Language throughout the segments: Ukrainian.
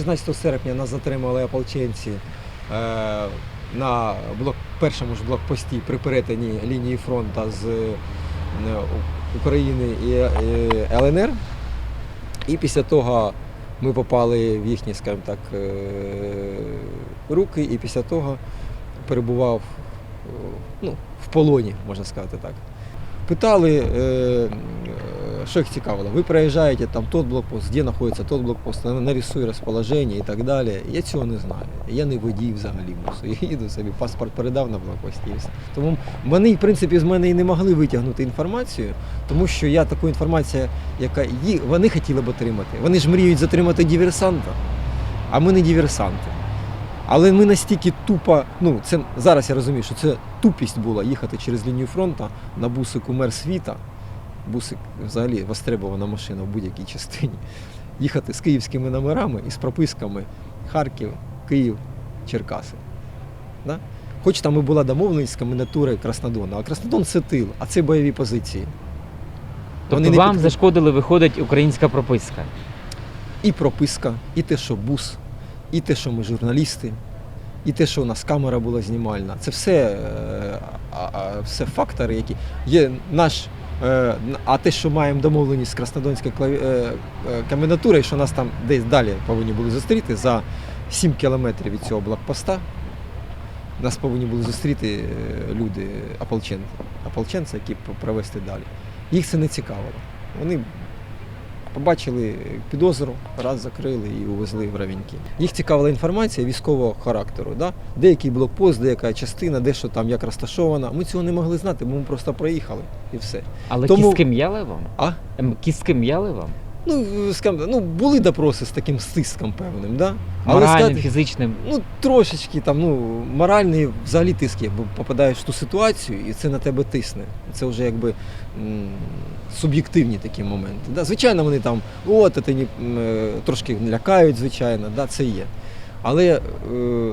16 серпня нас затримали ополченці е, на блок, першому ж блокпості при перетині лінії фронту з е, України і е, ЛНР. І після того ми попали в їхні, скажімо так, руки, і після того перебував ну, в полоні, можна сказати так. Питали, що їх цікавило. Ви приїжджаєте, там тот блокпост, де знаходиться тот блокпост, на- нарисуй розположення і так далі. Я цього не знаю. Я не водій взагалі бусу. Я їду собі, паспорт передав на блокпості. Тому вони, в принципі, з мене і не могли витягнути інформацію, тому що я таку інформацію, яка ї, вони хотіли б отримати. Вони ж мріють затримати диверсанта, а ми не диверсанти. Але ми настільки тупо, ну це зараз я розумію, що це тупість була їхати через лінію фронту на бусику мер світа. Бусик взагалі востребована машина в будь-якій частині. Їхати з київськими номерами і з прописками Харків, Київ, Черкаси. Да? Хоч там і була домовленість з комендатури Краснодона, а Краснодон це тил, а це бойові позиції. Тобто не вам підхід- зашкодили, виходить українська прописка. і прописка, і те, що бус, і те, що ми журналісти, і те, що у нас камера була знімальна. Це все, е, все фактори, які є наш. Е, А те, що маємо домовленість з Краснодонською клаві- е, комендатурою, що нас там десь далі повинні були зустріти за 7 кілометрів від цього блокпоста. Нас повинні були зустріти е, люди, ополченці, ополченці, які провести далі. Їх це не цікавило. Вони побачили підозру, раз закрили і увезли в Равіньки. Їх цікавила інформація військового характеру. Да? Деякий блокпост, деяка частина, де що там як розташована. Ми цього не могли знати, бо ми просто проїхали і все. Але Тому- кістки м'яли вам? А? Ем, Кістки м'яли вам? Ну, скажімо, ну були допроси з таким стиском певним, да? Моральним, сказати- фізичним. Ну, трошечки там, ну, моральний взагалі тиск є, бо попадаєш в ту ситуацію і це на тебе тисне. Це вже якби м, суб'єктивні такі моменти. Да? Звичайно, вони там, от, це не, трошки лякають, звичайно, да, це є. Але е,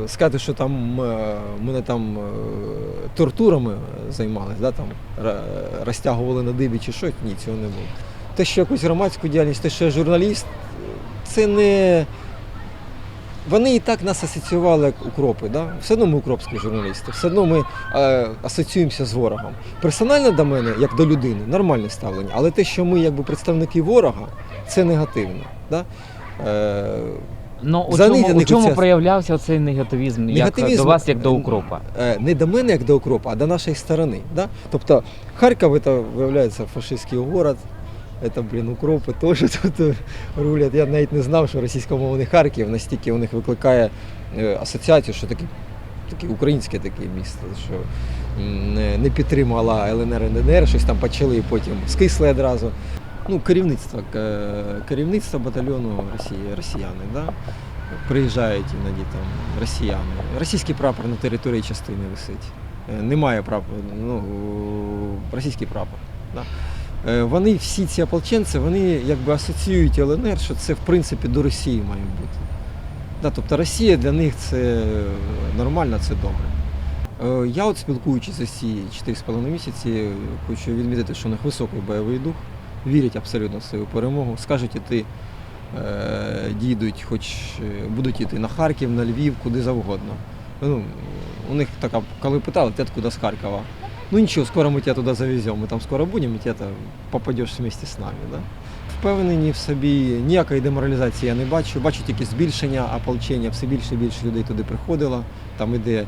сказати, що там е, мене там е, тортурами займалися, да, там, розтягували на дибі чи щось, ні, цього не було. Те, що якусь громадську діяльність, те, що я журналіст, це не. Вони і так нас асоціювали як укропи. Да? Все одно ми укропські журналісти, все одно ми е, асоціюємося з ворогом. Персонально до мене, як до людини, нормальне ставлення, але те, що ми якби представники ворога, це негативно. Да? Е, Ну, у чому, у чому проявлявся цей негативізм, як до вас, як до укропа? е, не до мене, як до укропа, а до нашої сторони. Да? Тобто Харків це виявляється фашистський город. Это, блін, укропи теж тут е, рулять. Я навіть не знав, що російськомовний Харків настільки у них викликає е, асоціацію, що таке, таке українське таке місто, що не, не підтримала ЛНР НДР, щось там почали і потім скисли одразу. Ну, керівництво, е, керівництво батальйону Росії, росіяни, да? приїжджають іноді там росіяни. Російський прапор на території частини висить. Немає прапору, ну, російський прапор. Да? Е, Вони всі ці ополченці, вони якби асоціюють ЛНР, що це в принципі до Росії має бути. Да, тобто Росія для них це нормально, це добре. Е, Я от спілкуючись за ці 4,5 місяці, хочу відмітити, що у них високий бойовий дух, вірять абсолютно в свою перемогу. Скажуть іти, е, дійдуть, хоч е, будуть йти на Харків, на Львів, куди завгодно. Ну, у них така, коли питали, ти откуда з Харкова? Ну нічого, скоро ми тебе туди завеземо, ми там скоро будемо, і ти попадеш вместе з нами. Да? Впевнений в собі, ніякої деморалізації я не бачу. Бачу тільки збільшення ополчення, все більше і більше людей туди приходило. Там іде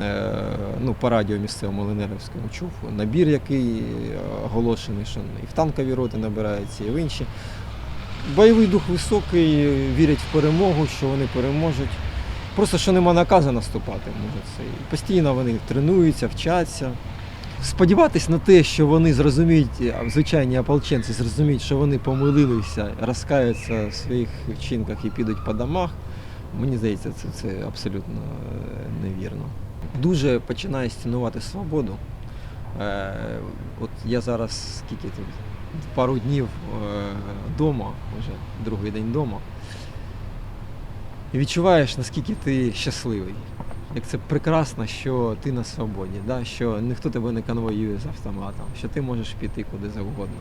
е, ну, по радіо місцевому Ленерівському чув набір, який е, оголошений, що і в танкові роти набираються, і в інші. Бойовий дух високий, вірять в перемогу, що вони переможуть. Просто що нема наказу наступати, може це. Постійно вони тренуються, вчаться. Сподіватись на те, що вони зрозуміють, звичайні ополченці зрозуміють, що вони помилилися, розкаються в своїх вчинках і підуть по домах, мені здається, це, це абсолютно е, невірно. Дуже починаю цінувати свободу. Е, от я зараз скільки тут пару днів вдома, вже другий день вдома. І відчуваєш, наскільки ти щасливий. Як це прекрасно, що ти на свободі, да? що ніхто тебе не конвоює з автоматом, що ти можеш піти куди завгодно.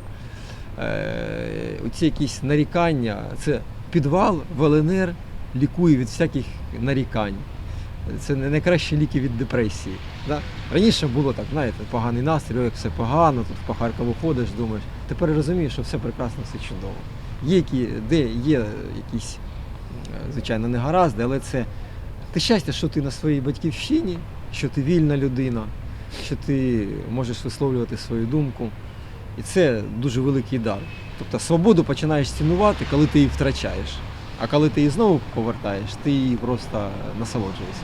Е, оці якісь нарікання, це підвал в ЛНР лікує від всяких нарікань. Це найкращі ліки від депресії. Да? Раніше було так, знаєте, поганий настрій, як все погано, тут по Харкову ходиш, думаєш. Тепер розумієш, що все прекрасно, все чудово. Є які, де є якісь, е, звичайно, негаразди, але це ти щастя, що ти на своїй батьківщині, що ти вільна людина, що ти можеш висловлювати свою думку. І це дуже великий дар. Тобто свободу починаєш цінувати, коли ти її втрачаєш. А коли ти її знову повертаєш, ти її просто насолоджуєшся.